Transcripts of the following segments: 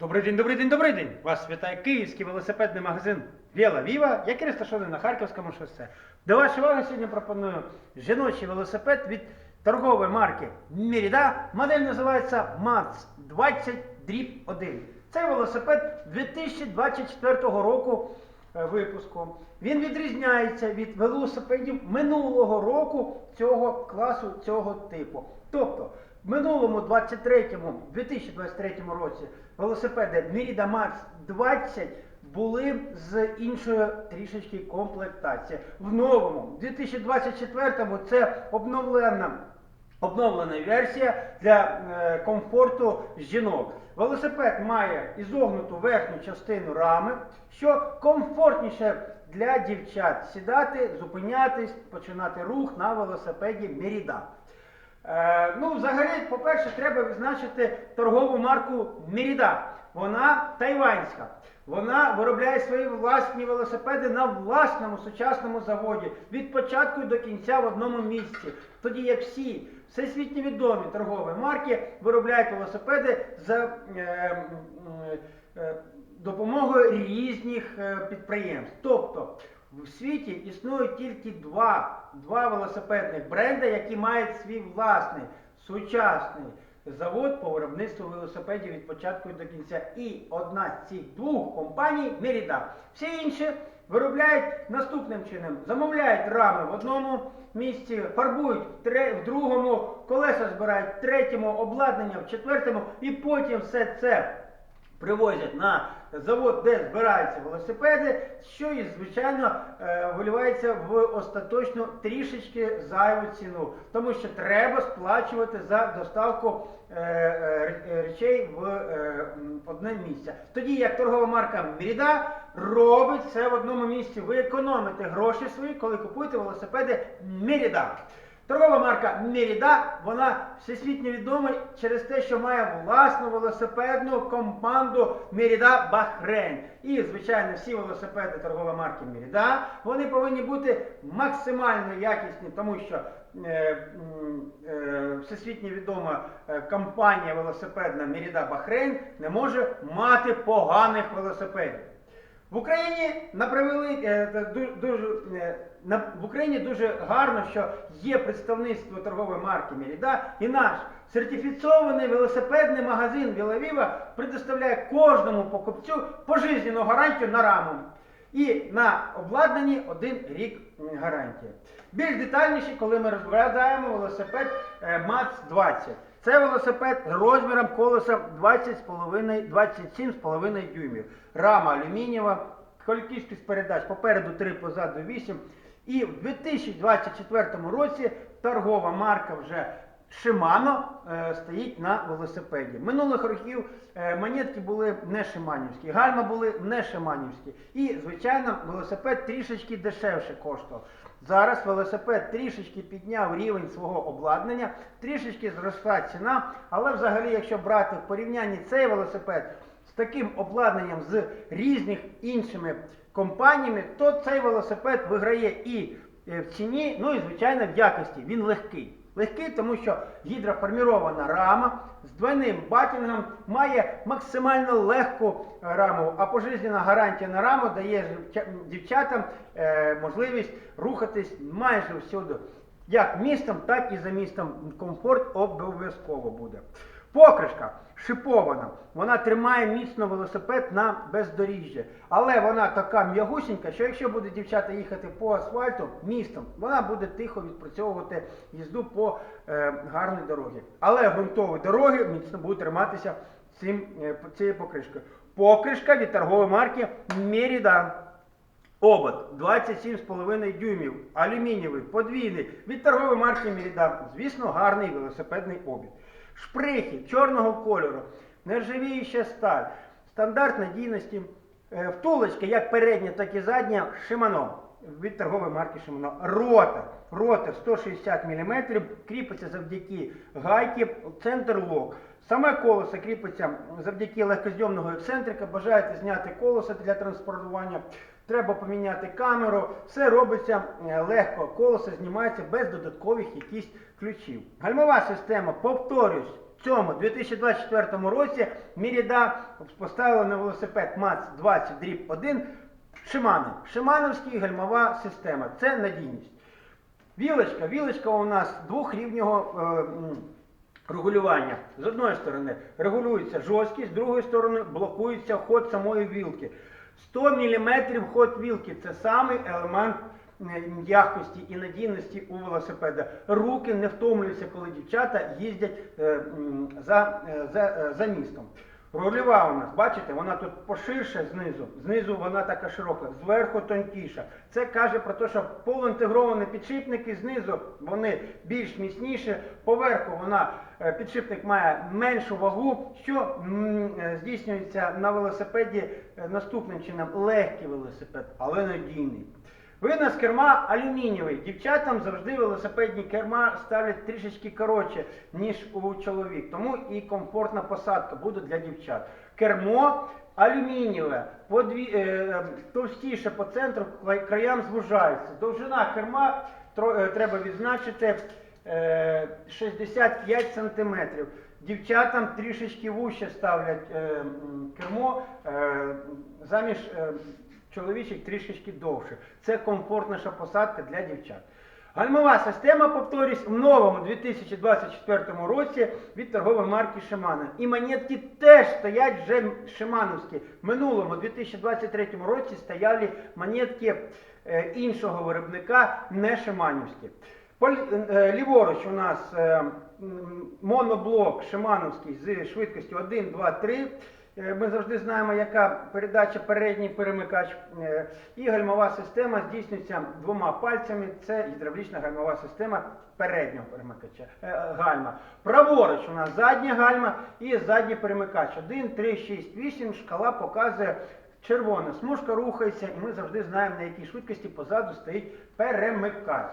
Добрий день, добрий день, добрий день! Вас вітає київський велосипедний магазин Віла Віва, який розташований на Харківському шосе. До вашої уваги сьогодні пропоную жіночий велосипед від торгової марки Merida. Модель називається МАЦ 20 Drip 1. Цей велосипед 2024 року е, випуску. Він відрізняється від велосипедів минулого року цього класу, цього типу. Тобто, в минулому 23-му, 2023 році велосипеди Merida Max 20 були з іншою трішечки комплектації. В новому, 2024-му це обновлена Обновлена версія для е, комфорту жінок. Велосипед має ізогнуту верхню частину рами, що комфортніше для дівчат сідати, зупинятись, починати рух на велосипеді Merida. Е, ну, взагалі, по-перше, треба відзначити торгову марку Merida. Вона тайванська. Вона виробляє свої власні велосипеди на власному сучасному заводі від початку до кінця в одному місці. Тоді як всі всесвітньо відомі торгові марки виробляють велосипеди за е, м, е, допомогою різних е, підприємств. Тобто в світі існують тільки два, два велосипедних бренди, які мають свій власний сучасний завод по виробництву велосипедів від початку до кінця. І одна з цих двох компаній Merida. Всі інші виробляють наступним чином: замовляють рами в одному місці, фарбують в другому, колеса збирають в третьому, обладнання в четвертому, і потім все це привозять на завод, де збираються велосипеди, що і звичайно е, виливається в остаточну трішечки зайву ціну, тому що треба сплачувати за доставку е, е, ре- речей в одне місце. Тоді як торгова марка Merida робить це в одному місці. Ви економите гроші свої, коли купуєте велосипеди Merida. Торгова марка Merida, вона всесвітньо відома через те, що має власну велосипедну команду Merida Bahrain. І, звичайно, всі велосипеди торгової марки Merida, вони повинні бути максимально якісні, тому що е, е, всесвітньо відома е, компанія велосипедна Merida Bahrain не може мати поганих велосипедів. В Україні е, дуже е, на в Україні дуже гарно, що є представництво торгової марки Merida і наш сертифіцований велосипедний магазин Вілавіва предоставляє кожному покупцю пожизненну гарантію на раму. І на обладнанні один рік гарантії. Більш детальніше, коли ми розглядаємо велосипед е, МАЦ 20. Це велосипед розміром колеса 27,5 дюймів. Рама алюмінієва, кількість передач попереду 3, позаду 8. І в 2024 році торгова марка вже Shimano е, стоїть на велосипеді. Минулих років е, монетки були не шиманівські, гальма були не шиманівські. І, звичайно, велосипед трішечки дешевше коштував. Зараз велосипед трішечки підняв рівень свого обладнання, трішечки зросла ціна, але взагалі, якщо брати в порівнянні цей велосипед з таким обладнанням з різних іншими компаніями, то цей велосипед виграє і е, в ціні, ну і звичайно в якості. Він легкий. Легкий, тому що гідроформірована рама з двойним батінгом має максимально легку е, раму, а пожизнена гарантія на раму дає дівчатам е, можливість рухатись майже всюди. Як містом, так і за містом. Комфорт обов'язково буде. Покришка шипована, вона тримає міцно велосипед на бездоріжжя. Але вона така м'ягусінька, що якщо буде дівчата їхати по асфальту містом, вона буде тихо відпрацьовувати їзду по е, гарній дорогі. Але ґрунтові дороги міцно будуть триматися цим, е, цією покришкою. Покришка від торгової марки Merida. Обод 27,5 дюймів, алюмінієвий, подвійний, від торгової марки Merida. Звісно, гарний велосипедний обід. Шприхи чорного кольору, нержавіюча сталь, стандарт надійності, е, втулочка як передня, так і задня Shimano. Від торгової марки Shimano. Ротор. Ротор 160 мм, кріпиться завдяки гайки, центр лок. Саме колесо кріпиться завдяки легкозйомного ексцентрика. Бажаєте зняти колесо для транспортування. Треба поміняти камеру. Все робиться е, легко. Колесо знімається без додаткових якісь ключів. Гальмова система, повторюсь, в цьому 2024 році Міріда поставила на велосипед МАЦ 20 дріб 1 Шиманов. Шимановський гальмова система. Це надійність. Вілочка. Вілочка у нас двохрівнього е, регулювання. З одної сторони регулюється жорсткість, з другої сторони блокується ход самої вілки. 100 мм ход вілки це самий елемент е, м'якості і надійності у велосипеда. Руки не втомлюються, коли дівчата їздять е, за, е, за, е, за містом. Рульова у нас, бачите, вона тут поширше знизу, знизу вона така широка, зверху тонкіша. Це каже про те, що полуінтегровані підшипники знизу вони більш міцніші, поверху вона е, підшипник має меншу вагу, що е, здійснюється на велосипеді е, наступним чином. Легкий велосипед, але надійний. Винос керма алюмінієвий. Дівчатам завжди велосипедні керма ставлять трішечки коротше, ніж у чоловік. Тому і комфортна посадка буде для дівчат. Кермо алюмінієве, подві, е, товстіше по центру, краям звужається. Довжина керма е, треба відзначити е, 65 см. Дівчатам трішечки вуще ставлять е, кермо е, заміж е, чоловічих трішечки довше. Це комфортніша посадка для дівчат. Гальмова система, повторюсь, в новому 2024 році від торгової марки Шимана. І монетки теж стоять вже шимановські. В минулому 2023 році стояли монетки е, іншого виробника, не шиманівські. Е, Ліворуч у нас е, моноблок шимановський з швидкістю 1, 2, 3. Е, Ми завжди знаємо, яка передача передній перемикач. Е, І гальмова система здійснюється двома пальцями. Це гідравлічна гальмова система переднього перемикача. е, Гальма. Праворуч у нас задня гальма і задній перемикач. 1, 3, 6, 8. Шкала показує червона. Смужка рухається, і ми завжди знаємо, на якій швидкості позаду стоїть перемикач.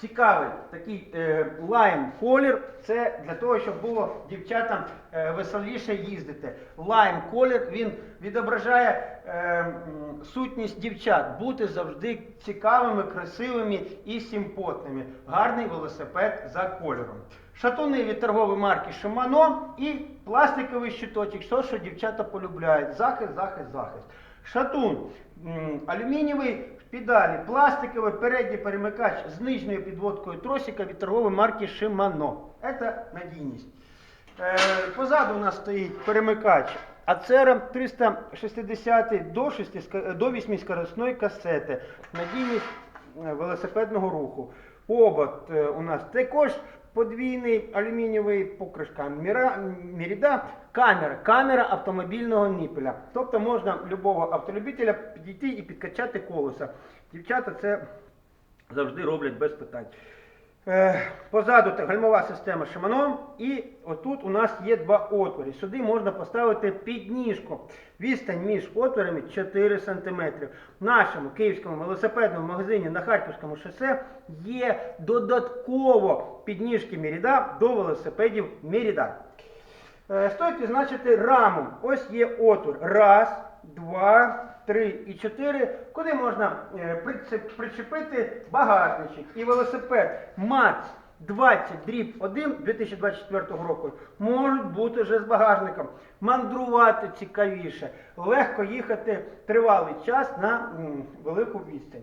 Цікавий такий е, лайм колір. Це для того, щоб було дівчатам е, веселіше їздити. Лайм колір він відображає е, сутність дівчат, бути завжди цікавими, красивими і симпотними. Гарний велосипед за кольором. Шатуни від торгової марки Шимано і пластиковий щиточок, що, що дівчата полюбляють. Захист, захист, захист. Шатун алюмінієвий в педалі, пластиковий передній перемикач з нижньою підводкою тросика від торгової марки Shimano. Це надійність. Е, позаду у нас стоїть перемикач Acera 360 до, 6, до 8-скоростної касети. Надійність е, велосипедного руху. Обод е, у нас також подвійний алюмінієвий покришка Міріда, камера, камера автомобільного ніпеля. Тобто можна любого автолюбителя підійти і підкачати колеса. Дівчата це завжди роблять без питань. Е, Позаду гальмова система Shimano і отут у нас є два отвори. Сюди можна поставити підніжку. Відстань між отворами 4 см. В нашому київському велосипедному магазині на Харківському шосе є додатково підніжки Міріда до велосипедів Міріда. Е, Стоїть відзначити раму. Ось є отвор. Раз, два, три і чотири, куди можна е, причепити багажничок. І велосипед МАЦ 20 дріб 1 2024 року можуть бути вже з багажником. Мандрувати цікавіше, легко їхати тривалий час на велику відстань.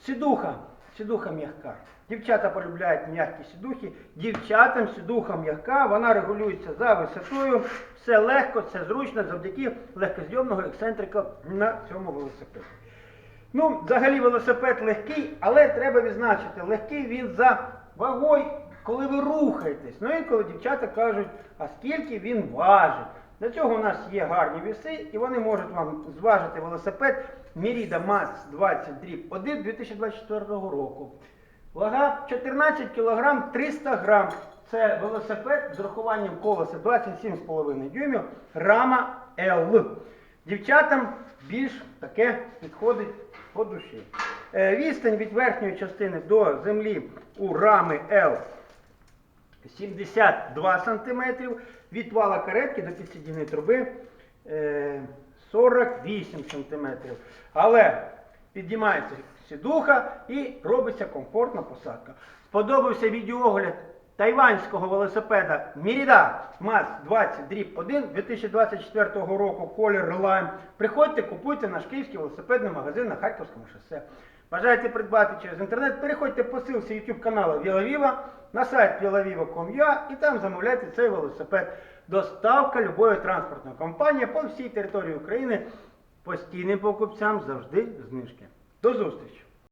Сідуха. Сідуха м'яка. Дівчата полюбляють м'які сідухи. Дівчатам сідуха м'яка, вона регулюється за висотою. Все легко, все зручно завдяки легкозйомного ексцентрика на цьому велосипеді. Ну, взагалі велосипед легкий, але треба відзначити, легкий він за вагою, коли ви рухаєтесь. Ну і коли дівчата кажуть, а скільки він важить. Для цього у нас є гарні віси, і вони можуть вам зважити велосипед Merida Max 20 дріб 1 2024 року. Вага 14 кг 300 грам. Це велосипед з урахуванням колеса 27,5 дюймів, рама L. Дівчатам більш таке підходить по душі. Е, Відстань від верхньої частини до землі у рами L 72 см, від вала каретки до підсидільної труби е, 48 см. Але піднімається сідуха і робиться комфортна посадка. Сподобався відеоогляд тайванського велосипеда Міріда МАЗ 20 дріб 1 2024 року колір Lime. Приходьте, купуйте наш київський велосипедний магазин на Харківському шосе. Бажаєте придбати через інтернет, переходьте по ссылці YouTube каналу Вілавіва на сайт vilaviva.com.ua і там замовляйте цей велосипед. Доставка любої транспортної компанії по всій території України. Постійним покупцям завжди знижки. До зустрічі!